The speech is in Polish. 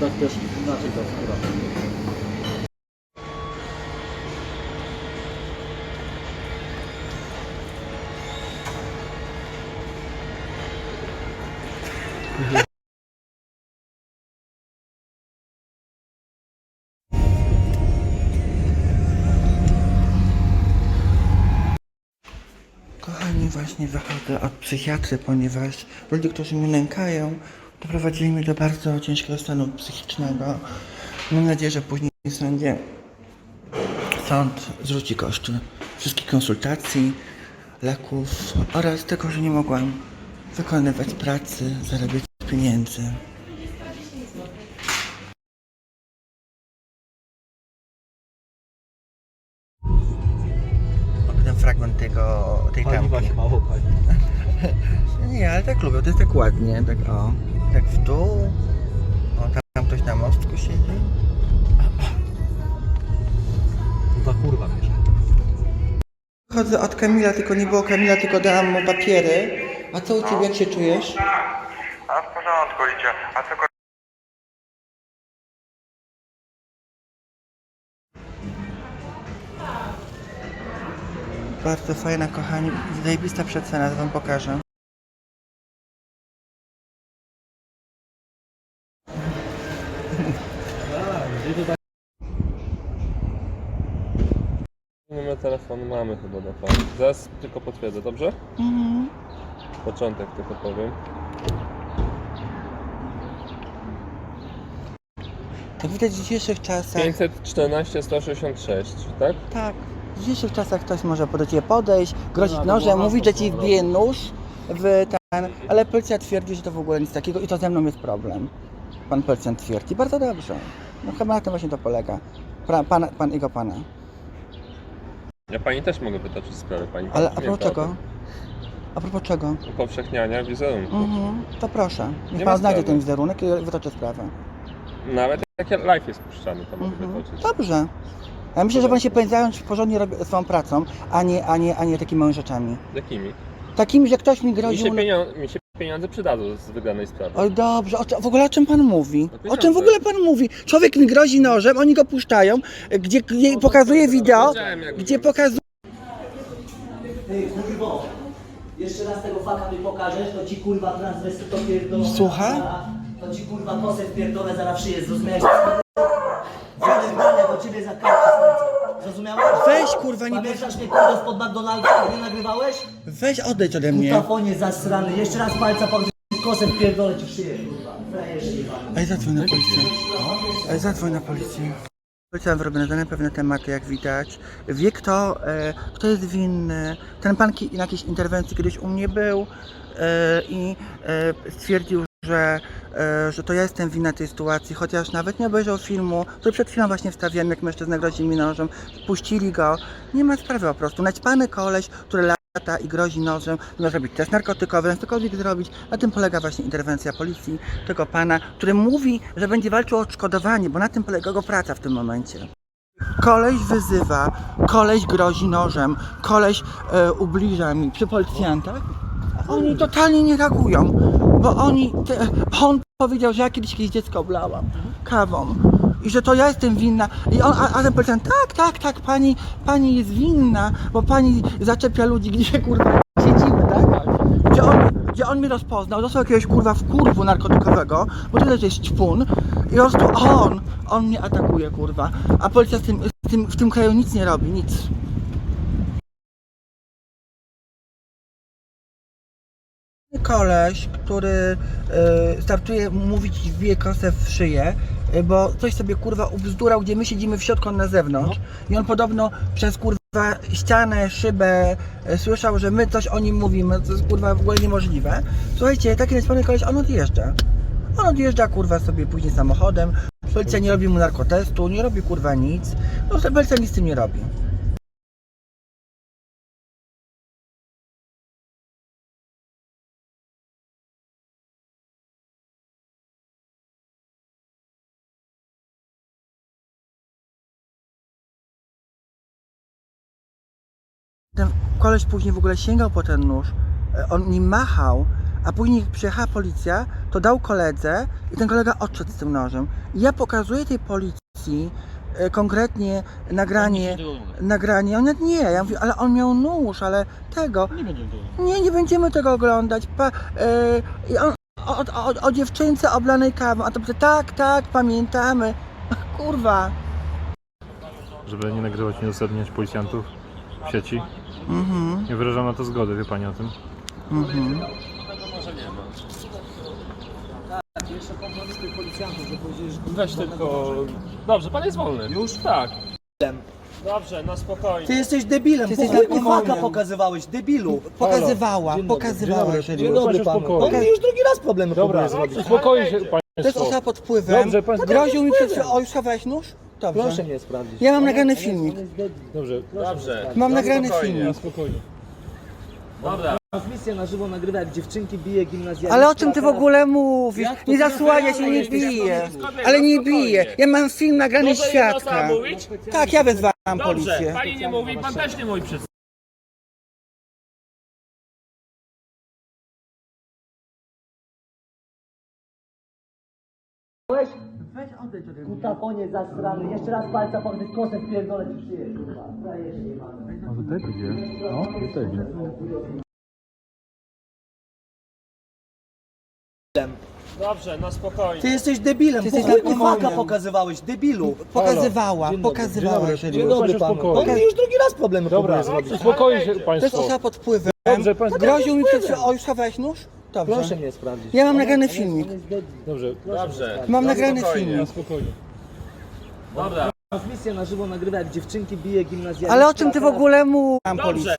tak też inaczej ta skóra. Kochani, właśnie wychodzę od psychiatry, ponieważ ludzie, którzy mnie nękają, doprowadzili mnie do bardzo ciężkiego stanu psychicznego. Mam nadzieję, że później w sądzie sąd zwróci koszty wszystkich konsultacji, leków oraz tego, że nie mogłam wykonywać pracy, zarabiać pieniędzy. Ten fragment tego, tej tamki. mało. Nie, ale tak lubię, to jest tak ładnie, tak o, tak w dół. O, tam, tam ktoś na mostku siedzi. Ta kurwa mieszka. Chodzę od Kamila, tylko nie było Kamila, tylko dałam mu papiery. A co u Ciebie, jak się czujesz? A w porządku idzie. A tylko Bardzo fajna, kochani, zajebista przecena, to Wam pokażę. Numer telefonu mamy chyba do pani. Zaraz tylko potwierdzę, dobrze? Mhm. Początek tylko powiem. Jak widać w dzisiejszych czasach, 514 166, tak? tak, w dzisiejszych czasach ktoś może do Ciebie podejść, grozić No, nożem, no, mówić, to że Ci wbije nóż w ten, ale policja twierdzi, że to w ogóle nic takiego i to ze mną jest problem. Pan policjant twierdzi, bardzo dobrze. No chyba na tym właśnie to polega. Pra, pan, pan jego pana. Ja pani też mogę pytać o sprawę pani. Ale a propos czego? A propos czego? Upowszechniania wizerunku. Mhm, to proszę. Niech Nie pan ma znajdzie sprawy. ten wizerunek i wytoczę sprawę. Nawet jak live jest puszczany, to mogę Mhm. wytoczyć. Dobrze. Ja myślę, że pan się powinien zająć porządnie rob- swoją pracą, a nie, a, nie, a nie takimi małymi rzeczami. Jakimi? Takimi, że ktoś mi Mi groził... się, pienio- mi się pieniądze przydadzą z wygranej sprawy. Oj dobrze, o, czy- w ogóle o czym pan mówi? No O czym w ogóle pan mówi? Człowiek mi grozi nożem, oni go puszczają, gdzie, gdzie pokazuje wideo, Powiedziałem, jak gdzie pokazuje... Ty kurwo, jeszcze raz tego faka mi pokażesz, to ci kurwa transwestyto pierdolę. Słucham? To ci kurwa kosę wpierdolę zaraz przyjeżdż, rozumiałeś? Zaraz do ciebie za kartę. Zrozumiałeś? Weź kurwa, nie... Pamiętasz mnie kurwa spod McDonalda, jak nie nagrywałeś? Weź odejdź ode mnie. Kutafonie zasrany, jeszcze raz palca pogrzeb, kosę wpierdolę ci w szyję kurwa. Frajerze jebany. Ej, zadzwoń na policję. Ej, zadzwoń na policję. Policja ma wyrobione pewne tematy, jak widać. Wie kto, e, kto jest winny. Ten pan ki- na jakiejś interwencji kiedyś u mnie był e, i e, stwierdził, że, e, że to ja jestem winna tej sytuacji, chociaż nawet nie obejrzał filmu, który przed chwilą właśnie wstawiłem, jak mężczyzna grozi mi nożem, puścili go. Nie ma sprawy po prostu. Naćpany koleś, który lata i grozi nożem, miał zrobić test narkotykowy, zamiast cokolwiek zrobić. Na tym polega właśnie interwencja policji, tego pana, który mówi, że będzie walczył o odszkodowanie, bo na tym polega jego praca w tym momencie. Koleś wyzywa, koleś grozi nożem, koleś e, ubliża mi przy policjantach. Oni totalnie nie reagują, bo oni, te, on powiedział, że ja kiedyś jakieś dziecko oblałam kawą i że to ja jestem winna. I on, a, a ten tak, tak, tak, pani, pani jest winna, bo pani zaczepia ludzi, gdzie kurwa siedzimy, tak? Gdzie on, gdzie on mnie rozpoznał, dostał jakiegoś kurwa w kurwu narkotykowego, bo tyle, że jest ćpun i po prostu on, on mnie atakuje kurwa, a policja z tym, z tym, w tym kraju nic nie robi, nic. Koleś, który y, startuje mówić wbije kosę w szyję, y, bo coś sobie kurwa ubzdurał, gdzie my siedzimy w środku on na zewnątrz i on podobno przez kurwa ścianę, szybę y, słyszał, że my coś o nim mówimy, co jest kurwa w ogóle niemożliwe. Słuchajcie, taki niespokojny koleś, on odjeżdża. On odjeżdża kurwa sobie później samochodem, policja nie robi mu narkotestu, nie robi kurwa nic, no policja nic z tym nie robi. Ten koleś później w ogóle sięgał po ten nóż, e, on nim machał, A później przyjechała policja, to dał koledze i ten kolega odszedł z tym nożem. I ja pokazuję tej policji e, konkretnie nagranie, nagranie, on nie, ja mówię, ale on miał nóż, ale tego. Nie będziemy tego. Nie, nie będziemy tego oglądać. Pa, e, i on, o, o, o dziewczynce oblanej kawą, a to powiedział, tak, tak, pamiętamy. Kurwa. Żeby nie nagrywać, nie uzasadniać policjantów w sieci. Mhm, Nie wyrażam na to zgody, wie pani o tym? mhm. Weź tylko... Dobrze, pan jest wolny. Już? Tak. Dobrze, na spokojnie. Ty jesteś debilem, Ty jesteś narkomanem. faka pokazywałeś, debilu. Pokazywała, Dzień dobry. pokazywała. Dzień Dzień dobry panu. spokojnie. On mi już drugi raz problemy próbuje zrobić. uspokoi się To jest osoba pod wpływem. Dobrze, pan- Groził mi przed chwilą. O, już schowałeś nóż? Dobrze. Proszę mnie sprawdzić. Ja mam nagrany filmik. Dobrze, Dobrze. Mam na nagrany filmik. spokojnie. Dobra. Transmisja na żywo nagrywa, jak dziewczynki bije gimnazjalistki. Ale o czym ty a w teraz- ogóle mówisz? Jak to Nie zasłania się, nie bije. Ale no nie bije. Ja mam film nagrany Może jedna osoba świadka. mówić? Tak, ja wezwałam Dobrze, policję. pani nie mówi, pan też nie mówi przed Kutafonie zasrany, jeszcze raz palca po tych kosek pierdolę ci przyjedzie, kurwa. Frajerze jebany. A tutaj gdzie? No, tutaj gdzie? Dobrze, na spokojnie. Ty jesteś debilem, Ty po jesteś chuj mi narkomanem. faka pokazywałeś, debilu. Pokazywała, pokazywała. Dzień dobry panu. spokojnie. On mi już drugi raz problemy Dobra, próbuje zrobić. uspokoi się To jest państwo. osoba pod wpływem. Dobrze, pan- Groził mi przed. O, już schowałeś nóż? Dobrze. Proszę mnie sprawdzić. Ja mam nagrany filmik. Dobrze, Dobrze. Mam na nagrany spokojnie. filmik. spokojnie. Dobra. Transmisja na żywo nagrywa, jak dziewczynki bije gimnazjalistki. Ale o czym ty w ogóle? Mam Dobrze.